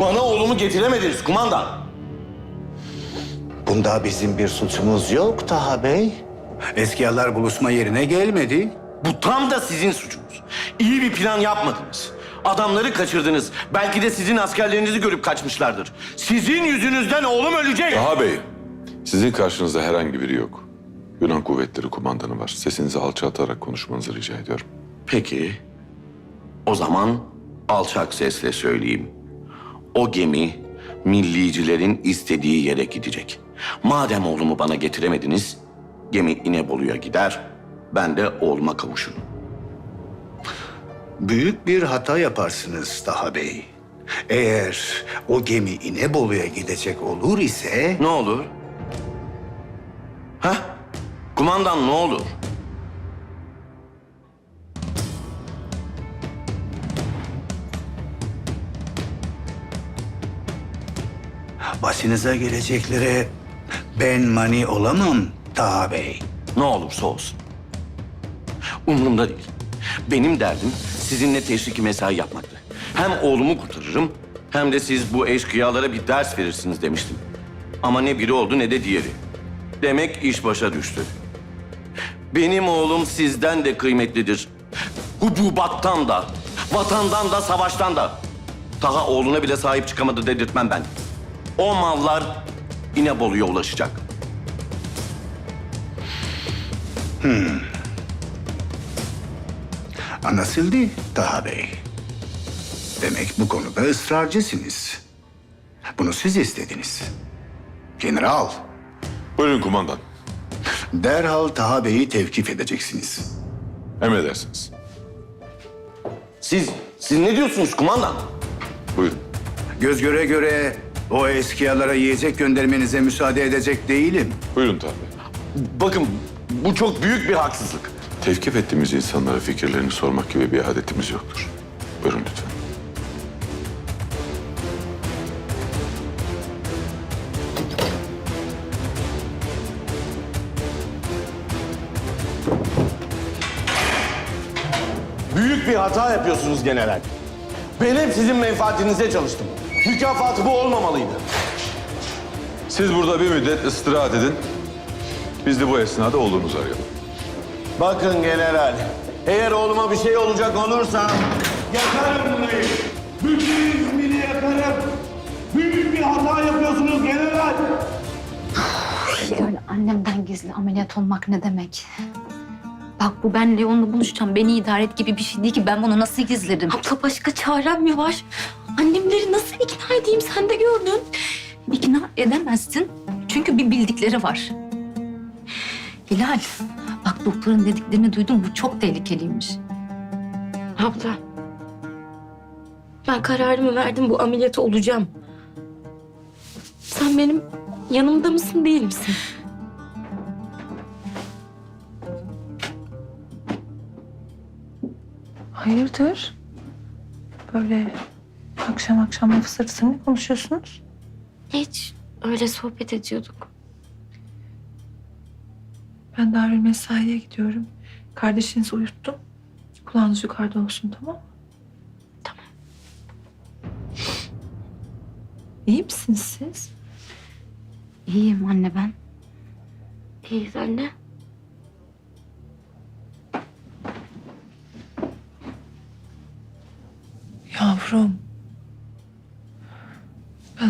Bana oğlumu getiremediniz kumandan. Bunda bizim bir suçumuz yok Taha Bey. Eskiyalar buluşma yerine gelmedi. Bu tam da sizin suçunuz. İyi bir plan yapmadınız. Adamları kaçırdınız. Belki de sizin askerlerinizi görüp kaçmışlardır. Sizin yüzünüzden oğlum ölecek. Taha Bey, sizin karşınızda herhangi biri yok. Yunan kuvvetleri kumandanı var. Sesinizi alçaltarak konuşmanızı rica ediyorum. Peki. O zaman alçak sesle söyleyeyim. O gemi millicilerin istediği yere gidecek. Madem oğlumu bana getiremediniz, gemi İnebolu'ya gider. Ben de oğluma kavuşurum. Büyük bir hata yaparsınız Taha Bey. Eğer o gemi İnebolu'ya gidecek olur ise... Ne olur? Hah? Kumandan ne olur? Başınıza geleceklere ben mani olamam Taha Bey. Ne olursa olsun. Umurumda değil. Benim derdim sizinle teşriki mesai yapmaktı. Hem oğlumu kurtarırım hem de siz bu eşkıyalara bir ders verirsiniz demiştim. Ama ne biri oldu ne de diğeri. Demek iş başa düştü. Benim oğlum sizden de kıymetlidir. Hububattan da, vatandan da, savaştan da. Daha oğluna bile sahip çıkamadı dedirtmem ben. O mallar İnebolu'ya ulaşacak. Anlaşıldı Taha Bey. Demek bu konuda ısrarcısınız. Bunu siz istediniz. General, Buyurun kumandan. derhal Taha Bey'i tevkif edeceksiniz. Emredersiniz. Siz, siz ne diyorsunuz kumandan? Buyurun. Göz göre göre o eskiyalara yiyecek göndermenize müsaade edecek değilim. Buyurun Taha Bey. Bakın bu çok büyük bir haksızlık. Tevkif ettiğimiz insanlara fikirlerini sormak gibi bir adetimiz yoktur. Buyurun lütfen. Büyük bir hata yapıyorsunuz general. Ben hep sizin menfaatinize çalıştım. Mükafatı bu olmamalıydı. Siz burada bir müddet istirahat edin. Biz de bu esnada oğlunuzu arayalım. Bakın general, eğer oğluma bir şey olacak olursa... Yakarım burayı. Bütün İzmir'i yakarım. Büyük bir hata yapıyorsunuz general. Öyle annemden gizli ameliyat olmak ne demek? Bak bu ben Leon'la buluşacağım. Beni idare et gibi bir şey değil ki. Ben bunu nasıl gizledim? Abla başka çarem mi var? Annemleri nasıl ikna edeyim sen de gördün. İkna edemezsin. Çünkü bir bildikleri var. Hilal, bak doktorun dediklerini duydum. Bu çok tehlikeliymiş. Abla. Ben kararımı verdim bu ameliyatı olacağım. Sen benim yanımda mısın değil misin? Hayırdır? Böyle akşam akşam lafı sırtı ne konuşuyorsunuz? Hiç öyle sohbet ediyorduk. Ben Darül Mesai'ye gidiyorum. Kardeşinizi uyuttum. Kulağınız yukarıda olsun tamam mı? Tamam. İyi misiniz siz? İyiyim anne ben. İyiyiz anne. Yavrum.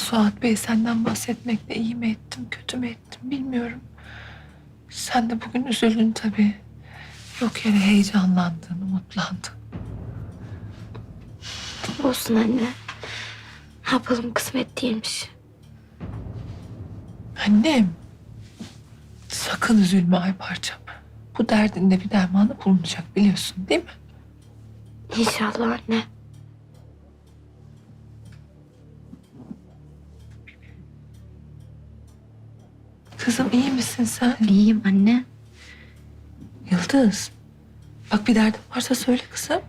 Suat Bey senden bahsetmekle iyi mi ettim, kötü mü ettim bilmiyorum. Sen de bugün üzüldün tabii. Yok yere heyecanlandın, umutlandın. Olsun anne. Ne yapalım kısmet değilmiş. Annem. Sakın üzülme ay parçam. Bu derdinde bir dermanı bulunacak biliyorsun değil mi? İnşallah anne. Kızım iyi misin sen? İyiyim anne. Yıldız. Bak bir derdin varsa söyle kızım.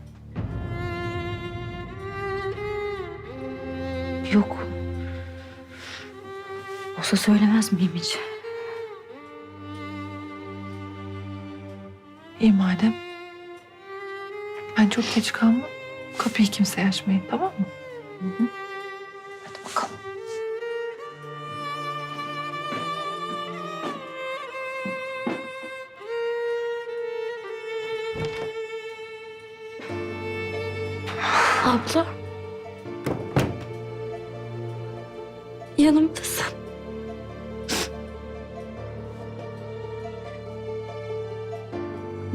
Yok. Olsa söylemez miyim hiç? İyi madem. Ben çok geç kalmam. Kapıyı kimseye açmayın tamam mı? Abla. Yanımdasın.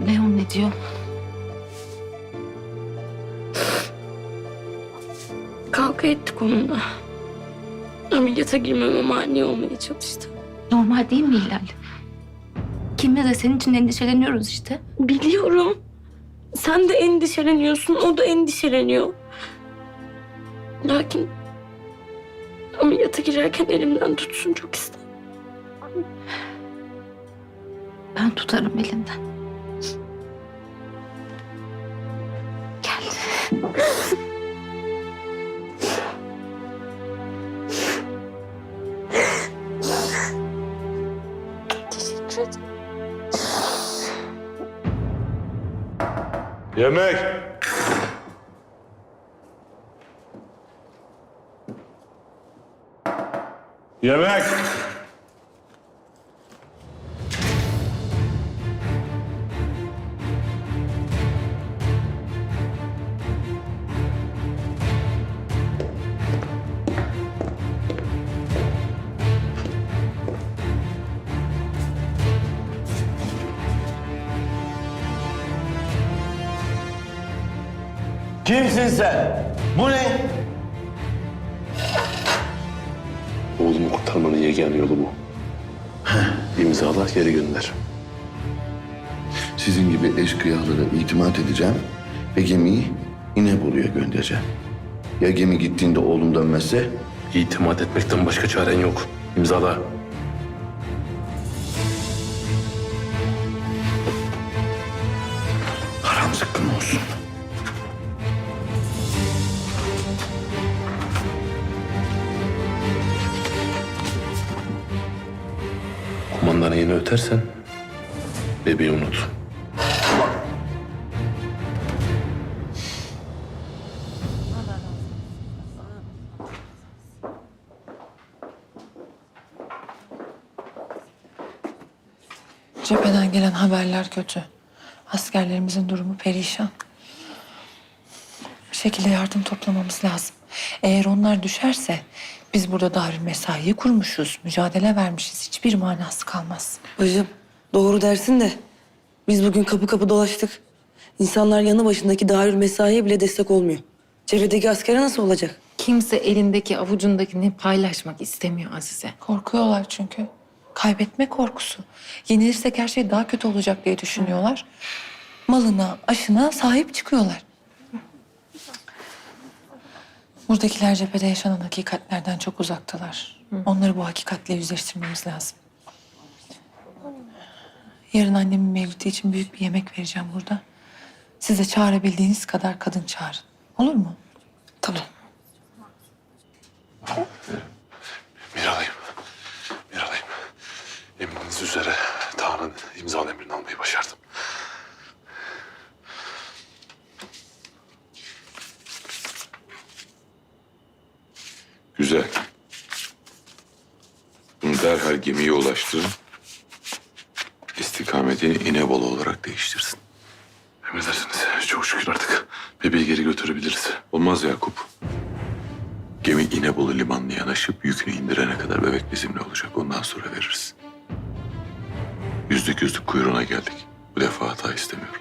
Leon ne diyor? Kavga ettik onunla. Ameliyata girmeme mani olmaya çalıştı. Normal değil mi Hilal? Kimle de senin için endişeleniyoruz işte. Biliyorum. Sen de endişeleniyorsun, o da endişeleniyor. Lakin ameliyata girerken elimden tutsun çok istedim. Ben tutarım elinden. Gel. Yemek! Yemek! Kimsin sen? Bu ne? Oğlumu kurtarmanın yegane yolu bu. İmzala geri gönder. Sizin gibi eşkıyalara itimat edeceğim ve gemiyi İnebolu'ya göndereceğim. Ya gemi gittiğinde oğlum dönmezse? İtimat etmekten başka çaren yok. İmzala. Kumandanı yeni ötersen bebeği unut. Cepheden gelen haberler kötü. Askerlerimizin durumu perişan. Bir şekilde yardım toplamamız lazım. Eğer onlar düşerse biz burada Darül Mesai'yi kurmuşuz, mücadele vermişiz. Hiçbir manası kalmaz. Bacım doğru dersin de biz bugün kapı kapı dolaştık. İnsanlar yanı başındaki Darül Mesai'ye bile destek olmuyor. Cephedeki askere nasıl olacak? Kimse elindeki avucundakini paylaşmak istemiyor Azize. Korkuyorlar çünkü. Kaybetme korkusu. Yenilirsek her şey daha kötü olacak diye düşünüyorlar. Malına, aşına sahip çıkıyorlar. Buradakiler cephede yaşanan hakikatlerden çok uzaktalar. Onları bu hakikatle yüzleştirmemiz lazım. Yarın annemin mevlütü için büyük bir yemek vereceğim burada. Size çağırabildiğiniz kadar kadın çağırın. Olur mu? Güzel. Bunu derhal gemiye ulaştırın. İstikametini İnebolu olarak değiştirsin. Emredersiniz. Çok şükür artık bebeği geri götürebiliriz. Olmaz Yakup. Gemi İnebolu limanına yanaşıp yükünü indirene kadar bebek bizimle olacak. Ondan sonra veririz. Yüzlük yüzlük kuyruğuna geldik. Bu defa hata istemiyorum.